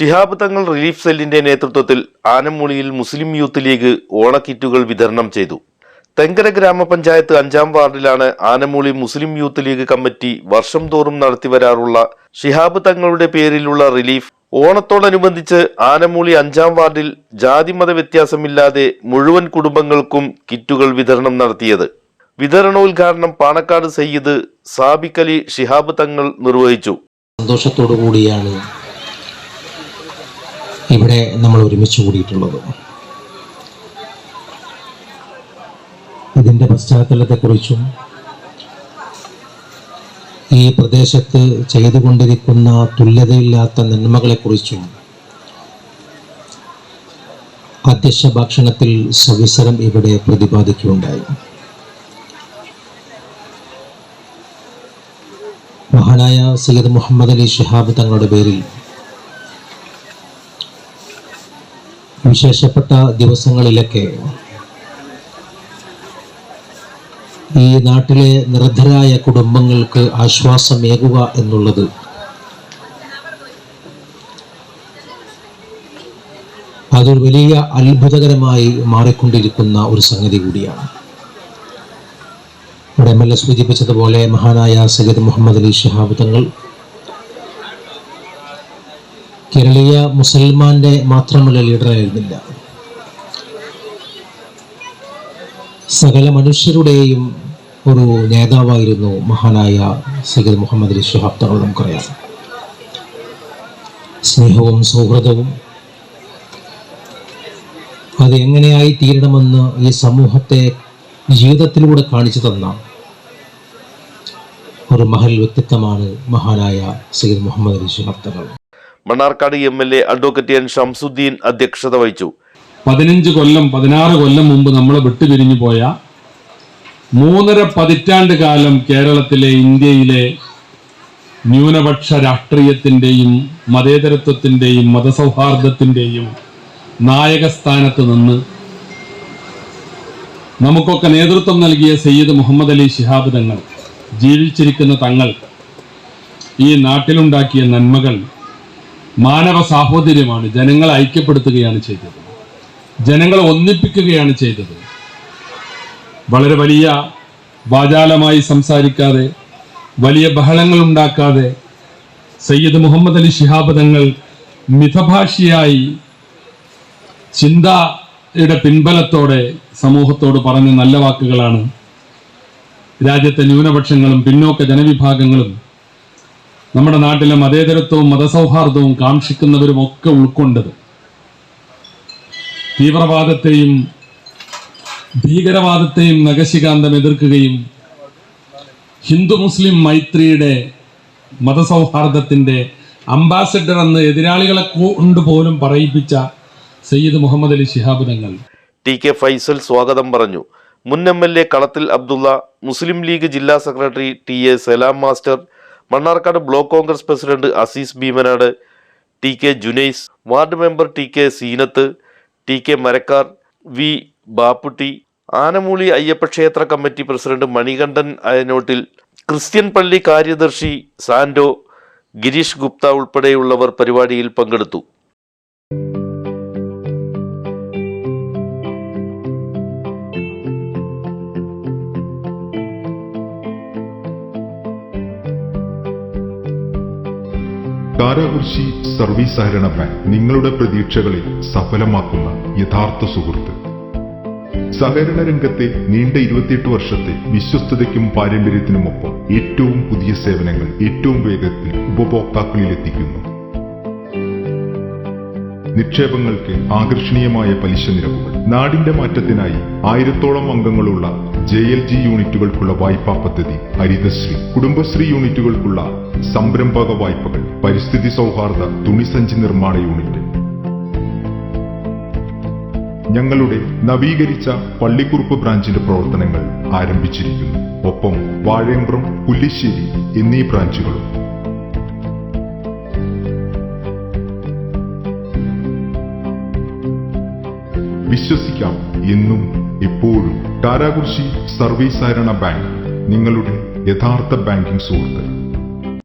Shihab Thangal relief സെല്ലിന്റെ നേതൃത്വത്തിൽ ആനമൂളിയിൽ മുസ്ലിം youth league ഓണക്കിറ്റുകൾ വിതരണം ചെയ്തു. തെങ്കര ഗ്രാമപഞ്ചായത്ത് അഞ്ചാം വാർഡിലാണ് Anamooli Muslim youth league committee വർഷം തോറും നടത്തിവരാറുള്ള ഷിഹാബ് തങ്ങളുടെ പേരിലുള്ള റിലീഫ്. ഓണത്തോടനുബന്ധിച്ച് ആനമൂളി അഞ്ചാം വാർഡിൽ ജാതിമത വ്യത്യാസമില്ലാതെ മുഴുവൻ കുടുംബങ്ങൾക്കും കിറ്റുകൾ വിതരണം നടത്തിയത്. വിതരണോദ്ഘാടനം പാണക്കാട് സയ്യിദ് സാബിഖലി അലി ഷിഹാബ് തങ്ങൾ നിർവഹിച്ചു. സന്തോഷത്തോടു കൂടിയാണ് ഇവിടെ നമ്മൾ ഒരുമിച്ച് കൂടിയിട്ടുള്ളത്. ഇതിന്റെ പശ്ചാത്തലത്തെക്കുറിച്ചും ഈ പ്രദേശത്ത് ചെയ്തുകൊണ്ടിരിക്കുന്ന തുല്യതയില്ലാത്ത നന്മകളെക്കുറിച്ചും അധ്യക്ഷ ഭാഷണത്തിൽ സവിസരം ഇവിടെ പ്രതിപാദിക്കുകയുണ്ടായി. മഹാനായ സയ്യിദ് മുഹമ്മദ് അലി ഷിഹാബ് തങ്ങളുടെ പേരിൽ വിശേഷപ്പെട്ട ദിവസങ്ങളിലൊക്കെ ഈ നാട്ടിലെ നിർദ്ധരായ കുടുംബങ്ങൾക്ക് ആശ്വാസമേകുക എന്നുള്ളത് അതൊരു വലിയ അത്ഭുതകരമായി മാറിക്കൊണ്ടിരിക്കുന്ന ഒരു സംഗതി കൂടിയാണ്. ഇവിടെ എം എൽ എ സൂചിപ്പിച്ചതുപോലെ മഹാനായ സയ്യിദ് മുഹമ്മദ് അലി ഷിഹാബ് തങ്ങൾ കേരളീയ മുസൽമാന്റെ മാത്രമുള്ള ലീഡറായിരുന്നില്ല. സകല മനുഷ്യരുടെയും ഒരു നേതാവായിരുന്നു മഹാനായ സയ്യിദ് മുഹമ്മദ് അലി ഷിഹാബ് തങ്ങൾ നമുക്കറിയാം. സ്നേഹവും സൗഹൃദവും അത് എങ്ങനെയായി തീരണമെന്ന് ഈ സമൂഹത്തെ ജീവിതത്തിലൂടെ കാണിച്ചു തന്ന ഒരു മഹൽ വ്യക്തിത്വമാണ് മഹാനായ Sayyid Muhammad Ali Shihab Thangal. Mannarkkad M L A advocate N Shamsuddin അധ്യക്ഷത വഹിച്ചു. പതിനഞ്ച് കൊല്ലം പതിനാറ് കൊല്ലം മുമ്പ് നമ്മൾ വിട്ടുപിരിഞ്ഞു പോയ മൂന്നര പതിറ്റാണ്ട് കാലം കേരളത്തിലെ ഇന്ത്യയിലെ ന്യൂനപക്ഷ രാഷ്ട്രീയത്തിന്റെയും മതേതരത്വത്തിന്റെയും മതസൗഹാർദ്ദത്തിന്റെയും നായകസ്ഥാനത്ത് നിന്ന് നമുക്കൊക്കെ നേതൃത്വം നൽകിയ സയ്യിദ് മുഹമ്മദ് അലി ശിഹാബ് തങ്ങൾ ജീവിച്ചിരിക്കുന്ന തങ്ങൾ ഈ നാട്ടിലുണ്ടാക്കിയ നന്മകൾ മാനവ സാഹോദര്യമാണ്. ജനങ്ങളെ ഐക്യപ്പെടുത്തുകയാണ് ചെയ്തത്. ജനങ്ങളെ ഒന്നിപ്പിക്കുകയാണ് ചെയ്തത്. വളരെ വലിയ വാചാലമായി സംസാരിക്കാതെ വലിയ ബഹളങ്ങൾ ഉണ്ടാക്കാതെ സയ്യിദ് മുഹമ്മദ് അലി ശിഹാബ് തങ്ങൾ മിതഭാഷിയായി ചിന്തയുടെ പിൻബലത്തോടെ സമൂഹത്തോട് പറഞ്ഞ നല്ല വാക്കുകളാണ്. രാജ്യത്തെ ന്യൂനപക്ഷങ്ങളും പിന്നോക്ക ജനവിഭാഗങ്ങളും നമ്മുടെ നാട്ടിലെ മതേതരത്വവും മതസൗഹാർദ്ദവും കാക്ഷിക്കുന്നവരും ഒക്കെ ഉൾക്കൊണ്ടത് തീവ്രവാദത്തെയും ഭീകരവാദത്തെയും നഖശികാന്തം എതിർക്കുകയും ഹിന്ദു മുസ്ലിം മൈത്രിയുടെ മതസൗഹാർദ്ദത്തിന്റെ അംബാസഡർ എന്ന് എതിരാളികളെ കൊണ്ട് പോലും പറയിപ്പിച്ച സയ്യിദ് മുഹമ്മദ് അലി ശിഹാബ് തങ്ങൾ. ടി കെ ഫൈസൽ സ്വാഗതം പറഞ്ഞു. മുൻ M L A Kalathil Abdullah Muslim league ജില്ലാ secretary T A Salam master Mannarkkad block Congress president Azeez Bheemanad T K Junais ward member T K Seenath T K Marakkar V Bapputty Anamooli Ayyappa ക്ഷേത്ര committee president Manikandan അയനോട്ടിൽ Christian പള്ളി കാര്യദർശി സാൻഡോ ഗിരീഷ് ഗുപ്ത ഉൾപ്പെടെയുള്ളവർ പരിപാടിയിൽ പങ്കെടുത്തു. Karakurissi service സഹകരണ bank നിങ്ങളുടെ പ്രതീക്ഷകളിൽ സഫലമാക്കുന്ന യഥാർത്ഥ സുഹൃത്ത്. സഹകരണ രംഗത്തെ നീണ്ട ഇരുപത്തിയെട്ട് വർഷത്തെ വിശ്വസ്തതയ്ക്കും പാരമ്പര്യത്തിനുമൊപ്പം ഏറ്റവും പുതിയ സേവനങ്ങൾ ഏറ്റവും വേഗത്തിൽ ഉപഭോക്താക്കളിൽ എത്തിക്കുന്നു നിക്ഷേപങ്ങൾക്ക് ആകർഷണീയമായ പലിശ നിരക്കുകൾ. നാടിന്റെ മാറ്റത്തിനായി ആയിരത്തോളം അംഗങ്ങളുള്ള ജെ എൽ ജി യൂണിറ്റുകൾക്കുള്ള വായ്പാ പദ്ധതി ഹരിതശ്രീ. കുടുംബശ്രീ യൂണിറ്റുകൾക്കുള്ള സംരംഭക വായ്പകൾ പരിസ്ഥിതി സൗഹാർദ്ദ തുണിസഞ്ചി നിർമ്മാണ യൂണിറ്റ്. ഞങ്ങളുടെ നവീകരിച്ച പള്ളിക്കുറുപ്പ് ബ്രാഞ്ചിന്റെ പ്രവർത്തനങ്ങൾ ആരംഭിച്ചിരിക്കുന്നു. ഒപ്പം വാഴയമ്പ്രം പുല്ലിശ്ശേരി എന്നീ ബ്രാഞ്ചുകളും വിശ്വസിക്കാം എന്നും എപ്പോഴും കാരാകുർശി സർവീസ് സഹകരണ ബാങ്ക് നിങ്ങളുടെ യഥാർത്ഥ ബാങ്കിംഗ് സുഹൃത്ത്.